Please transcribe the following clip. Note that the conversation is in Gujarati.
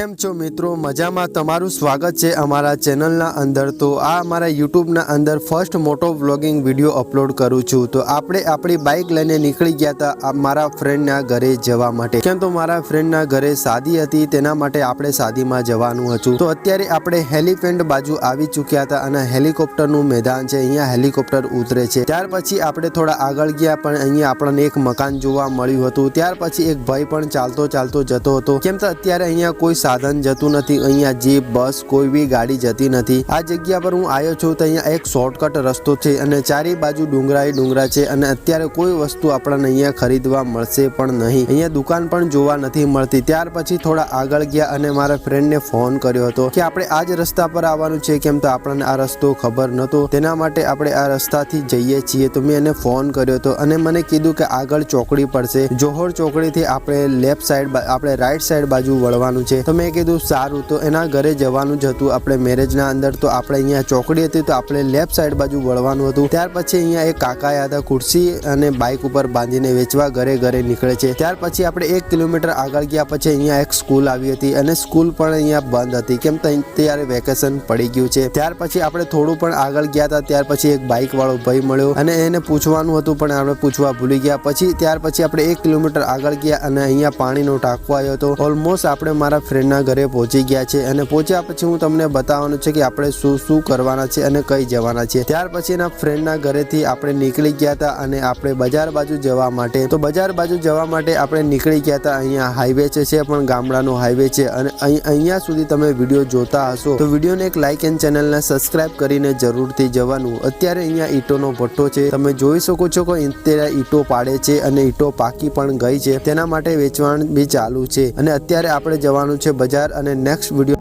કેમ છો મિત્રો? મજામાં? તમારું સ્વાગત છે અમારા ચેનલના અંદર. તો આ અમારા યુટ્યુબના અંદર ફર્સ્ટ મોટો વ્લોગિંગ વીડિયો અપલોડ કરું છું. તો આપણે આપણી બાઇક લઈને નીકળી ગયા હતા મારા ફ્રેન્ડના ઘરે જવા માટે. કેમ તો મારા ફ્રેન્ડના ઘરે શાદી હતી, તેના માટે આપણે શાદીમાં જવાનું હતું. તો અત્યારે આપણે હેલિફેન્ટ બાજુ આવી ચૂક્યા હતા અને હેલિકોપ્ટરનું મેદાન છે. અહીંયા હેલિકોપ્ટર ઉતરે છે. ત્યાર પછી આપણે થોડા આગળ ગયા, પણ અહીંયા આપણને એક મકાન જોવા મળ્યું હતું. ત્યાર પછી એક ભાઈ પણ ચાલતો ચાલતો જતો હતો. કેમ તો અત્યારે અહીંયા કોઈ સાધન જતું નથી. અહીંયા જીપ, બસ, કોઈ બી ગાડી જતી નથી. આ જગ્યા પર હું આવ્યો છું તો અહીંયા એક શોર્ટકટ રસ્તો છે અને ચારે બાજુ ડુંગરાઈ ડુંગરા છે અને અત્યારે કોઈ વસ્તુ આપણને અહીંયા ખરીદવા મળશે પણ નહીં. અહીંયા દુકાન પણ જોવા નથી મળતી. ત્યાર પછી થોડા આગળ ગયા અને મારા ફ્રેન્ડને ફોન કર્યો હતો કે આપણે આ જ રસ્તા પર આવવાનું છે કેમ તો આપણને આ રસ્તો ખબર નહોતો તેના માટે આપણે આ રસ્તાથી જઈએ છીએ. તો મેં એને ફોન કર્યો હતો અને મને કીધું કે આગળ ચોકડી પડશે. જોહર ચોકડીથી આપણે લેફ્ટ સાઈડ આપણે રાઈટ સાઈડ બાજુ વળવાનું છે. તો મેં કીધું, સારું, તો એના ઘરે જવાનું જ હતું. આપણે મેરેજના અંદર તો આપણે અહીંયા ચોકડી હતી, તો આપણે લેફ્ટ સાઈડ બાજુ વળવાનું હતું. ત્યાર પછી અહીંયા એક કાકા હતા ખુરશી અને બાઇક ઉપર બાંધીને વેચવા ઘરે ઘરે નીકળે છે. ત્યાર પછી આપણે એક કિલોમીટર આગળ ગયા પછી અહીંયા એક સ્કૂલ આવી હતી અને સ્કૂલ પણ અહીંયા બંધ હતી. કેમ ત્યારે વેકેશન પડી ગયું છે. ત્યાર પછી આપણે થોડું પણ આગળ ગયા હતા, ત્યાર પછી એક બાઇક વાળો ભાઈ મળ્યો અને એને પૂછવાનું હતું, પણ આપણે પૂછવા ભૂલી ગયા. પછી, ત્યાર પછી આપણે એક કિલોમીટર આગળ ગયા અને અહીંયા પાણીનો ટાંકો આવ્યો હતો. ઓલમોસ્ટ આપણે મારા ફ્રેન્ડના ઘરે પહોંચી ગયા છે અને પહોંચ્યા પછી હું તમને બતાવવાનું છે કે આપણે શું શું કરવાના છે અને કઈ જવાના છે. ત્યાર પછી એના ફ્રેન્ડના ઘરેથી આપણે નીકળી ગયા હતા અને આપણે બજાર બાજુ જવા માટે. તો બજાર બાજુ જવા માટે આપણે નીકળી ગયા હતા. અહીંયા હાઈવે છે પણ ગામડાનો હાઈવે છે અને અહીં, અહીંયા સુધી તમે વીડિયો જોતા હશો. તો વિડીયોને એક લાઇક એન્ડ ચેનલને સબસ્ક્રાઇબ કરીને જરૂરથી જવાનું. અત્યારે અહીંયા ઈંટોનો ભઠ્ઠો છે. તમે જોઈ શકો છો કે અત્યારે ઈંટો પાડે છે અને ઈંટો પાકી પણ ગઈ છે. તેના માટે વેચવાણ બી ચાલુ છે. અને અત્યારે આપણે જવાનું છે બજાર અને નેક્સ્ટ વીડિયો